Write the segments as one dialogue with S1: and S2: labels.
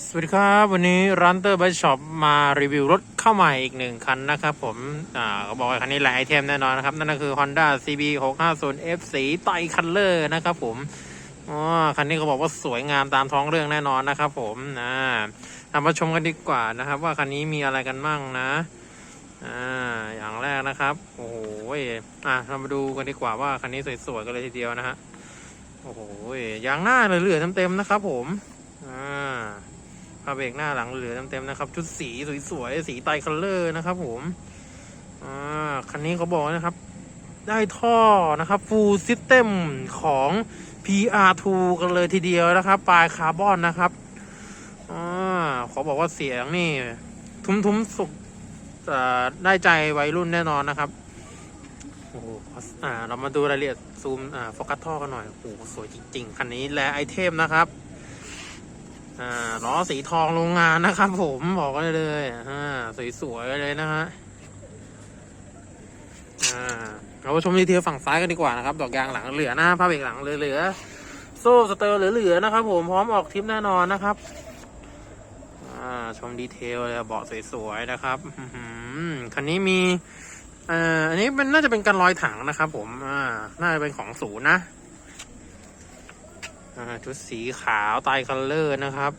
S1: สวัสดีครับ วันนี้ร้านเตอร์ไบช็อปมารีวิวรถเข้าใหม่อีกหนึ่งคันนะครับผมอ่าเขาบอกว่าคันนี้หลายไอเทมแน่นอนนะครับ นั่นก็คือ Honda CB 650 F สีไตคัลเลอร์นะครับผมอ๋อคันนี้เขาบอกว่าสวยงามตามท้องเรื่องแน่นอนนะครับผมนะทำมาชมกันดีกว่านะครับ ว่าคันนี้มีอะไรกันบ้างนะอ่าอย่างแรกนะครับ โอ้โหอะเรามาดูกันดีกว่าว่าคันนี้สวยๆกันเลยทีเดียวนะฮะโอ้โหยางหน้าเหลือๆเต็มๆนะครับ ผมอ่า พาเบรกหน้าหลังเหลือเต็มๆนะครับ ชุดสีสวยๆสีไตคัลเลอร์นะครับ ผมอ่าคันนี้เขาบอกนะครับ ได้ท่อนะครับฟูลซิสเต็มของ PR2 กันเลยทีเดียวนะครับ ปลายคาร์บอนนะครับอ่าเขาบอกว่าเสียงนี่ ทุ้มๆสุกได้ใจวัยรุ่นแน่นอนนะครับโอ้โหอ่า เรามาดูรายละเอียดซูม อ่า โฟกัสท่อกันหน่อย โอ้โห สวยจริง ๆ คันนี้และไอเทมนะครับ อ่าล้อสีทองโรงงานนะครับผมบอกได้เลยอ่าสวยๆเลยนะฮะอ่าเราไปชมดีเทลฝั่งซ้ายกันดีกว่านะครับ ดอกยางหลังเหลือนะผ้าเบรกหลังเหลือๆโซ่สเตอร์เหลือๆนะครับผมพร้อมออกทริปแน่นอนนะครับอ่าชมดีเทลเลยเบาะสวยๆนะครับคันนี้มีอ่าอันนี้เป็นน่าจะเป็นการลอยถังนะครับผมอ่าน่าจะเป็นของศูนย์นะ ชุดสีขาวไตรคัลเลอร์นะครับ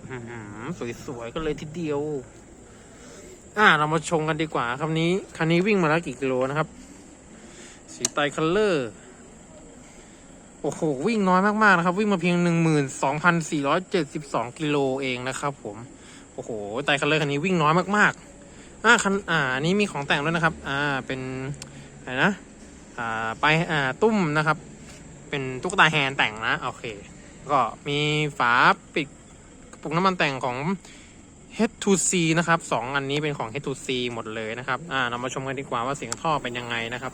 S1: สวยๆก็เลยทีเดียว อ่า เรามาชมกันดีกว่าครับนี้คันนี้วิ่งมาแล้วกี่กิโลนะครับ สีไตรคัลเลอร์โอ้โห วิ่งน้อยมากๆนะครับ วิ่งมาเพียงหนึ่งหมื่นสองพันสี่ร้อยเจ็ดสิบสองกิโลเองนะครับผม โอ้โหไตคัลเลอร์คันนี้วิ่งน้อยมากๆอ่าคันอ่านี้มีของแต่งด้วยนะครับ อ่าเป็นอะไรนะ อ่าไปอ่าตุ้มนะครับ เป็นตุ๊กตาแฮนแต่งนะ โอเค ก็มีฝาปิดกระปุกน้ำมันแต่งของ H2C นะครับสองอันนี้เป็นของ H2C หมดเลยนะครับ อ่าเรามาชมกันดีกว่าว่าเสียงท่อเป็นยังไงนะครับ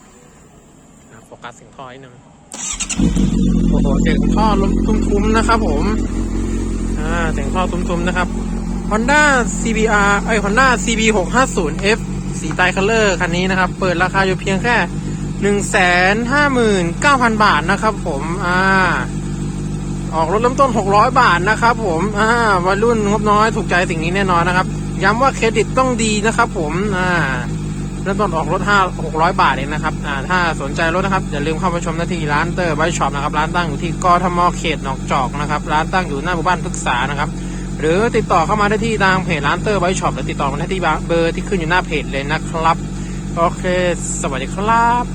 S1: โฟกัสเสียงท่อนิดนึงโอ้โหเสียงท่อลมทุ้มๆนะครับ ผม อ่าเสียงท่อทุ้มๆนะครับ Honda CBR ไอย Honda CB 650F สีไตคัลเลอร์คันนี้นะครับ เปิดราคาอยู่เพียงแค่หนึ่งแสนห้าหมื่นเก้าพันบาทนะครับ ผม อ่า ออกรถเริ่มต้น 600 บาทนะครับ ผมอ่าวัยรุ่นงบน้อยถูกใจสิ่งนี้แน่นอนนะครับ ย้ำว่าเครดิตต้องดีนะครับ ผมอ่าเริ่มต้นออกรถ5 600 บาทเองนะครับอ่าถ้าสนใจรถนะครับอย่าลืมเข้ามาชมได้ที่ร้านเตอร์ไบช็อปนะครับร้านตั้งอยู่ที่กทมเขตหนองจอกนะครับร้านตั้งอยู่หน้าหมู่บ้านพฤกษานะครับหรือติดต่อเข้ามาได้ที่ทางเพจร้านเตอร์ไบช็อปหรือติดต่อมาได้ที่เบอร์ที่ขึ้นอยู่หน้าเพจเลยนะครับ โอเค สวัสดีครับ